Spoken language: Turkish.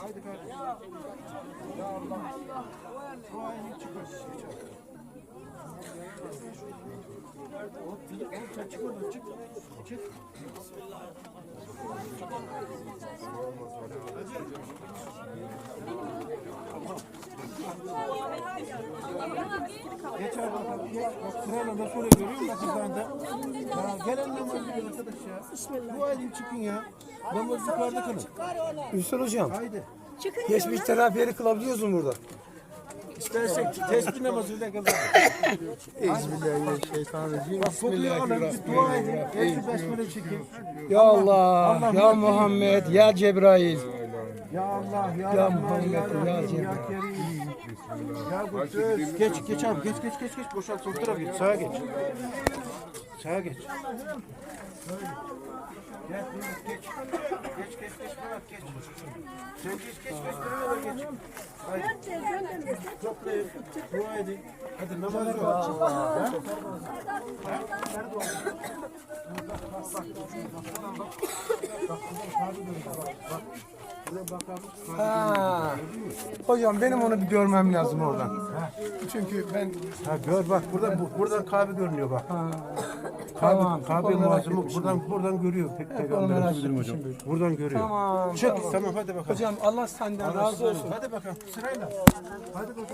Haydi kardeşim. Ya Allah. Hop, bir- hop, sen çık oradan, çık. Çık. Geç abi bakalım. Geç. Bak sırayla da şöyle görüyor musun kızlarında? Ya gelen namaz kılıyor arkadaş ya. Dua edin çıkın ya. Namaz yukarıda kılın. Ünsal hocam. Haydi. Geçmiş terapiyeri kılabiliyoruz mu burada? İstersek tesbih namazıyla kılalım. Euzubillahimineşşeytanirracim. Bak kokuyor. Bir dua edin. Elçi besmele çekin. Ya Allah, ya Muhammed, ya Cebrail. Ya Allah, ya, Ya Muhammed, ya ya Rahim, Cebrail. ya Kerim. Ya Kudüs. Geç, geç abi, geç, geç, geç, geç. Boşalt, sol tarafa geç, sağa geç. Sağa geç. Gel, geç. Geç, geç, geç, Mehmet, geç. Sen geç, geç, geç, buraya da geç. Haydi. Toplayın, dua edin. Hadi namaz? Nerede o? Bak, bak, bak. Bak, bak. Bak, buradan. Ha. Hocam benim onu bir görmem lazım oradan. Çünkü ben Ha gör bak buradan bu, buradan Kabe görünüyor bak. Kabe, Tamam, Kabe çok merak muazzamı etmişim. buradan buradan görüyor. Pek peygamber Efendimiz hocam. Buradan görüyor. Tamam, Çık tamam. tamam, hadi bakalım. hocam Allah senden razı olsun. Hadi bakalım sırayla. Hadi bakalım.